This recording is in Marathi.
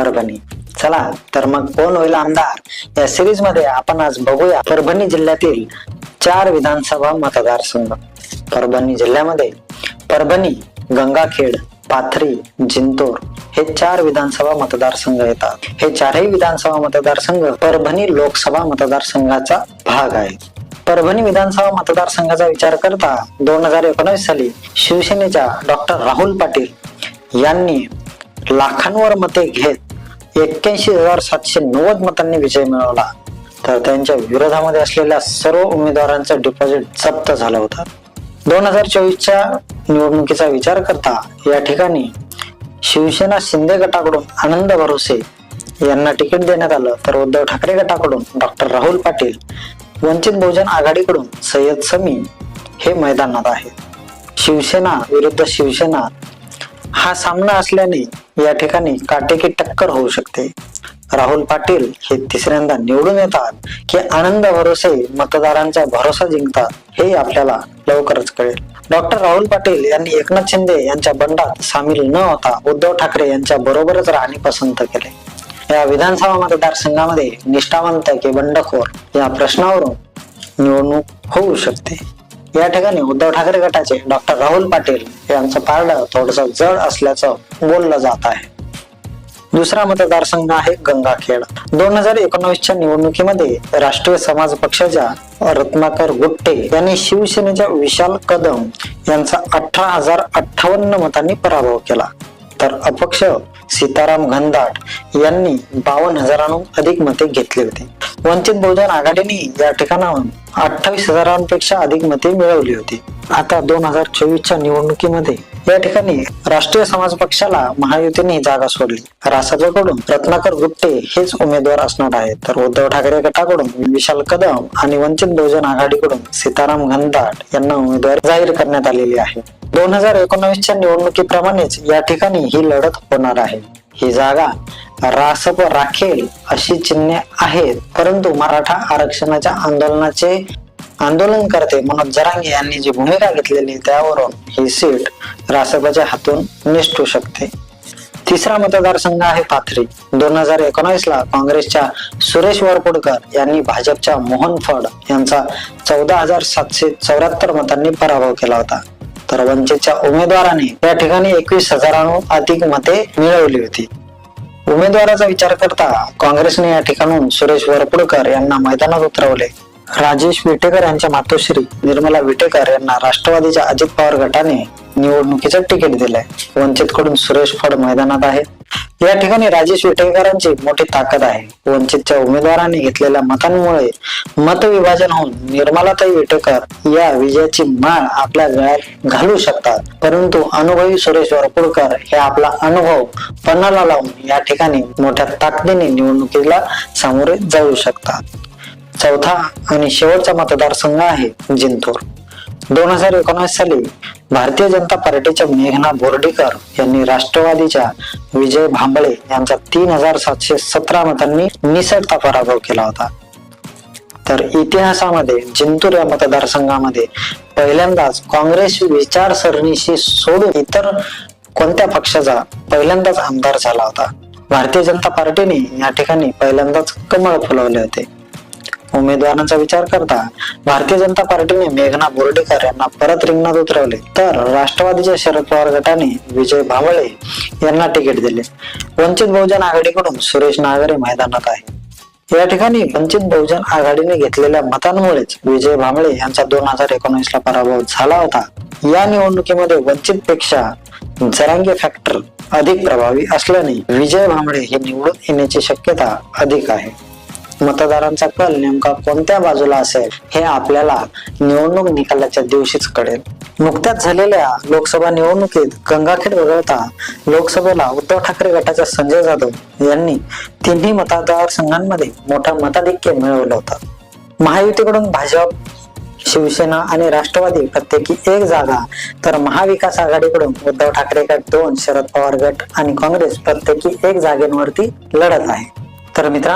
परभणी चला तर मग कोण होईल आमदार? या सिरीजमध्ये आपण आज बघूया परभणी जिल्ह्यातील चार विधानसभा मतदारसंघ. परभणी जिल्ह्यामध्ये परभणी गंगाखेड पाथरी जिंतूर हे चार विधानसभा मतदारसंघ येतात. हे चारही विधानसभा मतदारसंघ परभणी लोकसभा मतदारसंघाचा भाग आहे परभणी विधानसभा मतदारसंघाचा विचार करता दोन हजार एकोणीस साली शिवसेनेच्या डॉक्टर राहुल पाटील यांनी लाखांवर मते घेत एक्क्याऐंशी हजार सातशे नव्वद मतांनी विजय मिळवला. तर त्यांच्या विरोधामध्ये असलेल्या सर्व उमेदवारांचा डिपॉझिट जप्त झालं होतं. दोन हजार चोवीसच्या निवडणुकीचा विचार करता या ठिकाणी शिवसेना शिंदे गटाकडून आनंद भरोसे यांना तिकीट देण्यात आलं. तर उद्धव ठाकरे गटाकडून डॉक्टर राहुल पाटील वंचित बहुजन आघाडीकडून सय्यद समी हे मैदानात आहे शिवसेना विरुद्ध शिवसेना हा सामना असल्याने या ठिकाणी काटेकी टक्कर होऊ शकते. राहुल पाटील हे तिसऱ्यांदा निवडून येतात की आनंद भरोसे मतदारांचा भरोसा जिंकतात हे आपल्याला लवकरच कळेल. डॉक्टर राहुल पाटील यांनी एकनाथ शिंदे यांच्या बंडात सामील न होता उद्धव ठाकरे यांच्या बरोबरच राहणे पसंत केले. या विधानसभा मतदारसंघामध्ये निष्ठावंत की बंडखोर या प्रश्नावरून निवडणूक होऊ शकते. या ठिकाणी उद्धव ठाकरे गटाचे डॉक्टर राहुल पाटील यांचं पारडं थोडस जड असल्याचं बोललं जात आहे. दुसरा मतदारसंघ आहे गंगाखेड. दोन हजार एकोणवीसच्या निवडणुकीमध्ये राष्ट्रीय समाज पक्षाच्या रत्नाकर गुट्टे यांनी शिवसेनेच्या विशाल कदम यांचा अठरा हजार अठ्ठावन्न मतांनी पराभव केला. तर अपक्ष सीताराम घनदाट यांनी बावन्न हजारांहून अधिक मते घेतली होती. वंचित बहुजन आघाडीने या ठिकाणाहून अठ्ठावीस हजारांपेक्षा अधिक मते मिळवली होती. आता दोन हजार चोवीसच्या निवडणुकीमध्ये या ठिकाणी राष्ट्रीय समाज पक्षाला महायुतीने जागा सोडली. रासपकडून रत्नाकर गुप्ते हेच उमेदवार असणार आहेत. तर उद्धव ठाकरे गटाकडून विशाल कदम आणि वंचित बहुजन आघाडीकडून सीताराम घनदाट यांना उमेदवारी जाहीर करण्यात आलेली आहे. दोन हजार एकोणावीसच्या निवडणुकीप्रमाणेच या ठिकाणी ही लढत होणार आहे. ही जागा रासप राखेल अशी चिन्हे आहेत. परंतु मराठा आरक्षणाच्या आंदोलनाचे आंदोलनकर्ते मनोज जरांगे यांनी जी भूमिका घेतलेली त्यावरून ही सीट रासपच्या हातून निष्ठू शकते. तिसरा मतदारसंघ आहे पाथरी. दोन हजार एकोणावीस ला काँग्रेसच्या सुरेश वरपुडकर यांनी भाजपच्या मोहन फड यांचा चौदा हजार सातशे चौऱ्याहत्तर मतांनी पराभव केला होता. तर वंचितच्या उमेदवाराने या ठिकाणी एकवीस हजारांहून अधिक मते मिळवली होती. उमेदवाराचा विचार करता काँग्रेसने या ठिकाणून सुरेश वरपुडकर यांना मैदानात उतरवले. राजेश विटेकर यांच्या मातोश्री निर्मला विटेकर यांना राष्ट्रवादीच्या अजित पवार गटाने निवडणुकीचं तिकीट दिलंय. वंचित कडून सुरेश फड मैदानात आहे या ठिकाणी राजेश विटेकरांची मोठी ताकद आहे. वंचितच्या उमेदवारांनी घेतलेल्या मतांमुळे मतविभाजन होऊन निर्मलाताई विटेकर या विजयाची माळ आपल्या गळ्यात घालू शकतात. परंतु अनुभवी सुरेश वरपुडकर हे आपला अनुभव पन्नाला लावून या ठिकाणी मोठ्या ताकदीने निवडणुकीला सामोरे जाऊ शकतात. चौथा आणि शेवटचा मतदारसंघ आहे जिंतूर. दोन हजार एकोणीस साली भारतीय जनता पार्टीच्या मेघना बोर्डीकर यांनी राष्ट्रवादीच्या विजय भांबळे यांचा तीन हजार सातशे सतरा मतांनी निसटता पराभव केला होता. तर इतिहासामध्ये जिंतूर या मतदारसंघामध्ये पहिल्यांदाच काँग्रेस विचारसरणीशी सोडून इतर कोणत्या पक्षाचा पहिल्यांदाच आमदार झाला होता. भारतीय जनता पार्टीने या ठिकाणी पहिल्यांदाच कमळ फुलवले होते. उमेदवारांचा विचार करता भारतीय जनता पार्टीने मेघना बोर्डीकर यांना परत रिंगणात उतरवले. तर राष्ट्रवादीच्या शरद पवार गटाने विजय भांबळे यांना तिकीट दिले. वंचित बहुजन आघाडीकडून सुरेश नागरे मैदानात आहे. या ठिकाणी वंचित बहुजन आघाडीने घेतलेल्या मतांमुळेच विजय भांबळे यांचा दोन हजार एकोणीस ला पराभव झाला होता. या निवडणुकीमध्ये वंचित पेक्षा जरांगे फॅक्टर अधिक प्रभावी असल्याने विजय भांबळे हे निवडून येण्याची शक्यता अधिक आहे. मतदारांचा कल नेमका कोणत्या बाजूला असेल हे आपल्याला निवडणूक निकालाच्या दिवशीच कळेल. नुकत्याच झालेल्या लोकसभा निवडणुकीत गंगाखेड वगळता लोकसभेला उद्धव ठाकरे गटाच्या संजय जाधव यांनी तिन्ही मतदारसंघांमध्ये मोठा मताधिक्य मिळवलं होतं. महायुतीकडून भाजप शिवसेना आणि राष्ट्रवादी प्रत्येकी एक जागा तर महाविकास आघाडीकडून उद्धव ठाकरे गट दोन शरद पवार गट आणि काँग्रेस प्रत्येकी एक जागेवरती लढत आहे. तर मित्रांनो